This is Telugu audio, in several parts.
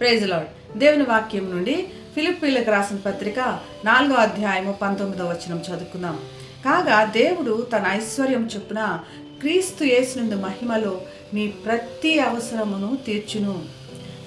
ప్రైజ్ లాడ్ దేవుని వాక్యం నుండి ఫిలిప్పీలకు రాసిన పత్రిక నాలుగో అధ్యాయము పంతొమ్మిదో వచనం చదువుకుందాం. కాగా దేవుడు తన ఐశ్వర్యం చొప్పున క్రీస్తు యేసునందు మహిమలో మీ ప్రతి అవసరమును తీర్చును.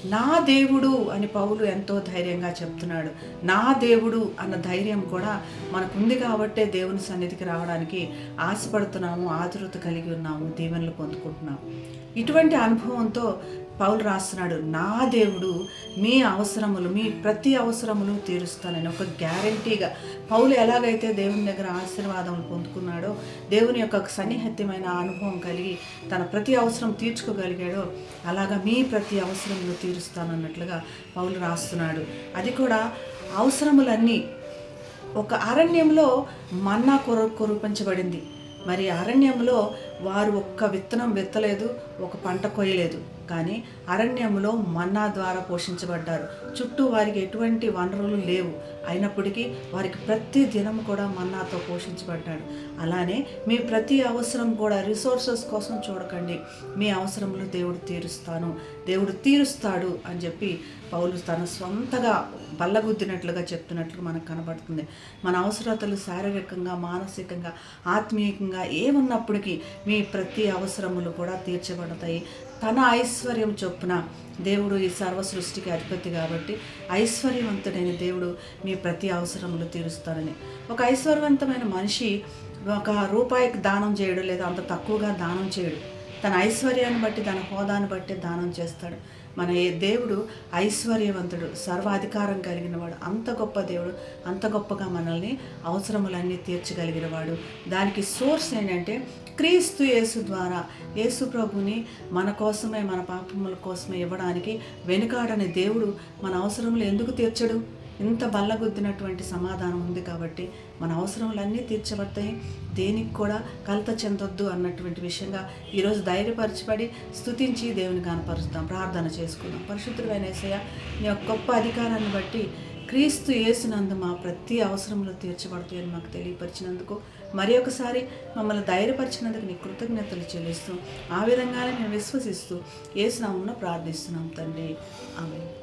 నా దేవుడు అని పౌలు ఎంతో ధైర్యంగా చెప్తున్నాడు. నా దేవుడు అన్న ధైర్యం కూడా మనకుంది కాబట్టే దేవుని సన్నిధికి రావడానికి ఆశపడుతున్నాము ఆతురత కలిగి ఉన్నాము దీవెనలు పొందుకుంటున్నాము. ఇటువంటి అనుభవంతో పౌలు రాస్తున్నాడు నా దేవుడు మీ అవసరములు మీ ప్రతి అవసరములు తీరుస్తానని ఒక గ్యారంటీగా. పౌలు ఎలాగైతే దేవుని దగ్గర ఆశీర్వాదములు పొందుకున్నాడో దేవుని యొక్క సన్నిహితమైన అనుభవం కలిగి తన ప్రతి అవసరం తీర్చుకోగలిగాడో అలాగా మీ ప్రతి అవసరములు తీరుస్తానన్నట్లుగా పౌలు రాస్తున్నాడు. అది కూడా అవసరములన్నీ. ఒక అరణ్యంలో మన్నా కొర కురిపించబడింది. మరి అరణ్యంలో వారు ఒక్క విత్తనం విత్తలేదు ఒక పంట కొయ్యలేదు. కానీ అరణ్యంలో మన్నా ద్వారా పోషించబడ్డారు. చుట్టూ వారికి ఎటువంటి వనరులు లేవు. అయినప్పటికీ వారికి ప్రతి దినం కూడా మన్నాతో పోషించబడ్డాడు. అలానే మీ ప్రతి అవసరం కూడా రిసోర్సెస్ కోసం చూడకండి. మీ అవసరములు దేవుడు తీరుస్తాను. దేవుడు తీరుస్తాడు అని చెప్పి పౌలు తన సొంతగా బల్లగుద్దినట్లుగా చెప్తున్నట్లు మనకు కనబడుతుంది. మన అవసరతలు శారీరకంగా మానసికంగా ఆత్మీయంగా ఏమున్నప్పటికీ మీ ప్రతి అవసరములు కూడా తీర్చబడతాయి. తన ఐశ్వర్యం చొప్పున దేవుడు ఈ సర్వ సృష్టికి అధిపతి కాబట్టి ఐశ్వర్యవంతుడైన దేవుడు మీ ప్రతి అవసరములు తీరుస్తారని ఒక ఐశ్వర్యవంతమైన మనిషి ఒక రూపాయికి దానం చేయడు లేదా అంత తక్కువగా దానం చేయడు. తన ఐశ్వర్యాన్ని బట్టి తన హోదాను బట్టి దానం చేస్తాడు. మన దేవుడు ఐశ్వర్యవంతుడు సర్వాధికారం కలిగిన వాడు అంత గొప్ప దేవుడు అంత గొప్పగా మనల్ని అవసరములన్నీ తీర్చగలిగిన వాడు దానికి సోర్స్ ఏంటంటే క్రీస్తు యేసు ద్వారా యేసు ప్రభుని మన కోసమే మన పాపముల కోసమే ఇవ్వడానికి వెనుకాడని దేవుడు మన అవసరములు ఎందుకు తీర్చడు? ఇంత బల్లగుద్దినటువంటి సమాధానం ఉంది కాబట్టి మన అవసరములన్నీ తీర్చబడతాయి. దేనికి కూడా కలత చెందొద్దు అన్నటువంటి విషయంగా ఈరోజు ధైర్యపరచబడి స్థుతించి దేవుని కనపరుస్తాం ప్రార్థన చేసుకుందాం. పరిశుద్ధుడైన ఏసయ్య నీ యొక్క గొప్ప అధికారాన్ని బట్టి క్రీస్తు యేసునందు మా ప్రతి అవసరంలో తీర్చబడుతాయని మాకు తెలియపరిచినందుకు మరి ఒకసారి మమ్మల్ని ధైర్యపరిచినందుకు నీ కృతజ్ఞతలు చెల్లిస్తూ ఆ విధంగానే మేము విశ్వసిస్తూ ఏసునామంలో ప్రార్థిస్తున్నాం తండ్రి. ఆమె